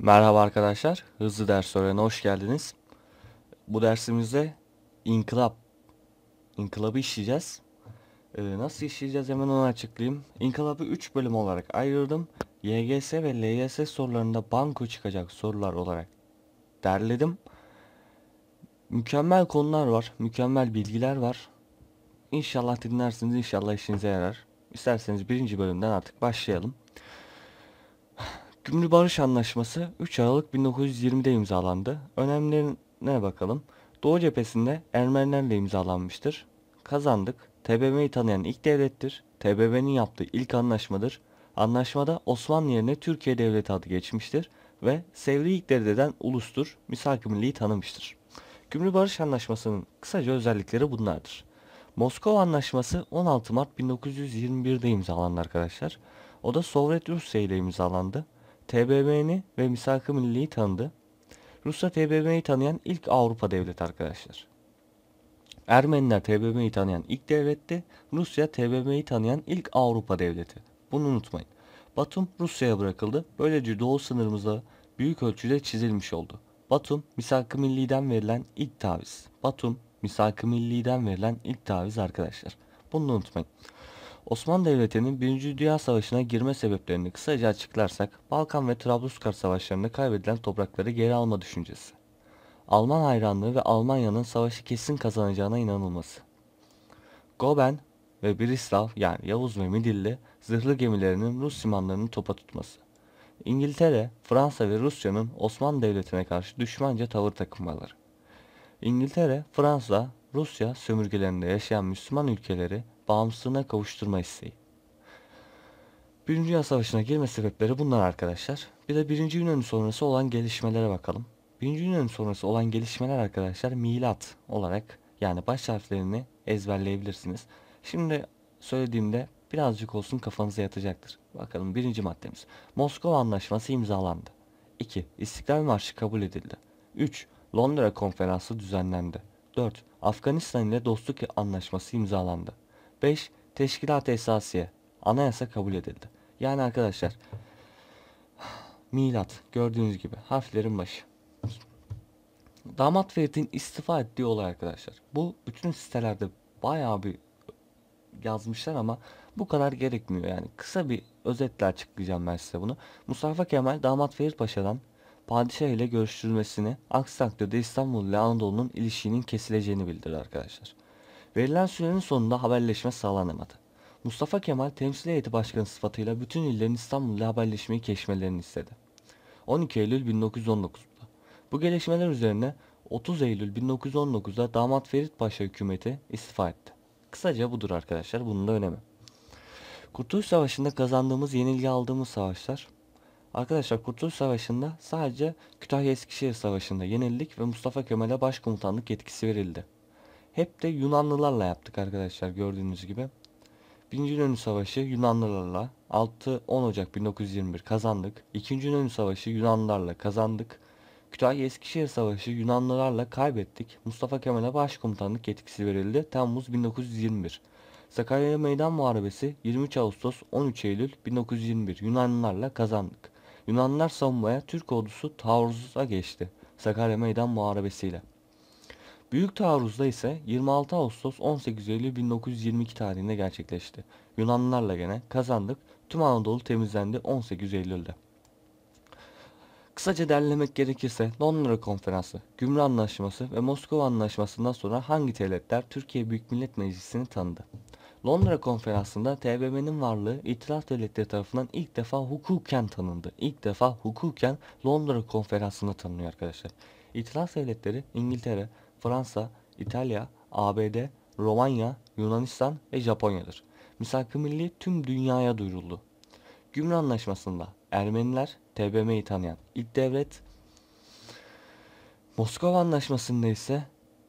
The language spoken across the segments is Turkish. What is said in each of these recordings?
Merhaba arkadaşlar, Hızlı Ders Öğren'e hoş geldiniz. Bu dersimizde inkılap, inkılabı işleyeceğiz. Ee, nasıl işleyeceğiz hemen onu açıklayayım. İnkılabı 3 bölüm olarak ayırdım. YGS ve LYS sorularında banko çıkacak sorular olarak derledim. Mükemmel konular var, mükemmel bilgiler var. İnşallah dinlersiniz, inşallah işinize yarar. İsterseniz birinci bölümden artık başlayalım. Gümrük Barış Anlaşması 3 Aralık 1920'de imzalandı. Önemlerine bakalım. Doğu cephesinde Ermenilerle imzalanmıştır. Kazandık. TBMM'yi tanıyan ilk devlettir. TBMM'nin yaptığı ilk anlaşmadır. Anlaşmada Osmanlı yerine Türkiye Devleti adı geçmiştir ve Sevri ilk dereceden ulustur. Misak-ı Milli'yi tanımıştır. Gümrük Barış Anlaşması'nın kısaca özellikleri bunlardır. Moskova Anlaşması 16 Mart 1921'de imzalandı arkadaşlar. O da Sovyet Rusya ile imzalandı. TBMM'ni ve Misak-ı Milli'yi tanıdı. Rusya TBMM'yi tanıyan ilk Avrupa devleti arkadaşlar. Ermeniler TBMM'yi tanıyan ilk devletti. Rusya TBMM'yi tanıyan ilk Avrupa devleti. Bunu unutmayın. Batum Rusya'ya bırakıldı. Böylece doğu sınırımızda büyük ölçüde çizilmiş oldu. Batum Misak-ı Milli'den verilen ilk taviz. Batum Misak-ı Milli'den verilen ilk taviz arkadaşlar. Bunu unutmayın. Osmanlı Devleti'nin 1. Dünya Savaşı'na girme sebeplerini kısaca açıklarsak, Balkan ve Trablusgarp savaşlarında kaybedilen toprakları geri alma düşüncesi. Alman hayranlığı ve Almanya'nın savaşı kesin kazanacağına inanılması. Goben ve Brislav yani Yavuz ve Midilli zırhlı gemilerinin Rus limanlarını topa tutması. İngiltere, Fransa ve Rusya'nın Osmanlı Devleti'ne karşı düşmanca tavır takınmaları. İngiltere, Fransa, Rusya sömürgelerinde yaşayan Müslüman ülkeleri bağımsızlığına kavuşturma isteği. Birinci Dünya Savaşı'na girme sebepleri bunlar arkadaşlar. Bir de Birinci Yunan sonrası olan gelişmelere bakalım. Birinci Yunan sonrası olan gelişmeler arkadaşlar milat olarak yani baş harflerini ezberleyebilirsiniz. Şimdi söylediğimde birazcık olsun kafanıza yatacaktır. Bakalım birinci maddemiz. Moskova Anlaşması imzalandı. 2. İstiklal Marşı kabul edildi. 3. Londra Konferansı düzenlendi. 4. Afganistan ile dostluk anlaşması imzalandı. 5. Teşkilat Esasiye. Anayasa kabul edildi. Yani arkadaşlar milat gördüğünüz gibi harflerin başı. Damat Ferit'in istifa ettiği olay arkadaşlar. Bu bütün sitelerde bayağı bir yazmışlar ama bu kadar gerekmiyor yani. Kısa bir özetle açıklayacağım ben size bunu. Mustafa Kemal Damat Ferit Paşa'dan padişah ile görüştürülmesini, aksi takdirde İstanbul ile Anadolu'nun ilişkinin kesileceğini bildirdi arkadaşlar. Verilen sürenin sonunda haberleşme sağlanamadı. Mustafa Kemal temsil heyeti başkanı sıfatıyla bütün illerin İstanbul ile haberleşmeyi keşmelerini istedi. 12 Eylül 1919'da. Bu gelişmeler üzerine 30 Eylül 1919'da Damat Ferit Paşa hükümeti istifa etti. Kısaca budur arkadaşlar bunun da önemi. Kurtuluş Savaşı'nda kazandığımız yenilgi aldığımız savaşlar Arkadaşlar Kurtuluş Savaşı'nda sadece Kütahya Eskişehir Savaşı'nda yenildik ve Mustafa Kemal'e başkomutanlık yetkisi verildi. Hep de Yunanlılarla yaptık arkadaşlar gördüğünüz gibi. Birinci İnönü Savaşı Yunanlılarla 6-10 Ocak 1921 kazandık. İkinci İnönü Savaşı Yunanlılarla kazandık. Kütahya Eskişehir Savaşı Yunanlılarla kaybettik. Mustafa Kemal'e başkomutanlık yetkisi verildi. Temmuz 1921. Sakarya Meydan Muharebesi 23 Ağustos 13 Eylül 1921 Yunanlılarla kazandık. Yunanlılar savunmaya Türk ordusu taarruza geçti. Sakarya Meydan Muharebesiyle. Büyük taarruzda ise 26 Ağustos 18 Eylül 1922 tarihinde gerçekleşti. Yunanlılarla gene kazandık. Tüm Anadolu temizlendi 18 Eylül'de. Kısaca derlemek gerekirse Londra Konferansı, Gümrük Anlaşması ve Moskova Anlaşması'ndan sonra hangi devletler Türkiye Büyük Millet Meclisi'ni tanıdı? Londra Konferansı'nda TBMM'nin varlığı İtilaf Devletleri tarafından ilk defa hukuken tanındı. İlk defa hukuken Londra Konferansı'nda tanınıyor arkadaşlar. İtilaf Devletleri İngiltere, Fransa, İtalya, ABD, Romanya, Yunanistan ve Japonya'dır. Misak-ı Milli tüm dünyaya duyuruldu. Gümrük Anlaşması'nda Ermeniler TBMM'yi tanıyan ilk devlet, Moskova Anlaşması'nda ise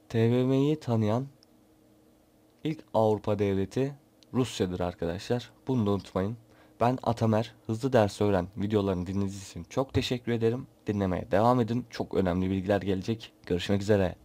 TBMM'yi tanıyan ilk Avrupa devleti Rusya'dır arkadaşlar. Bunu da unutmayın. Ben Atamer. Hızlı ders öğren videolarını dinlediğiniz için çok teşekkür ederim. Dinlemeye devam edin. Çok önemli bilgiler gelecek. Görüşmek üzere.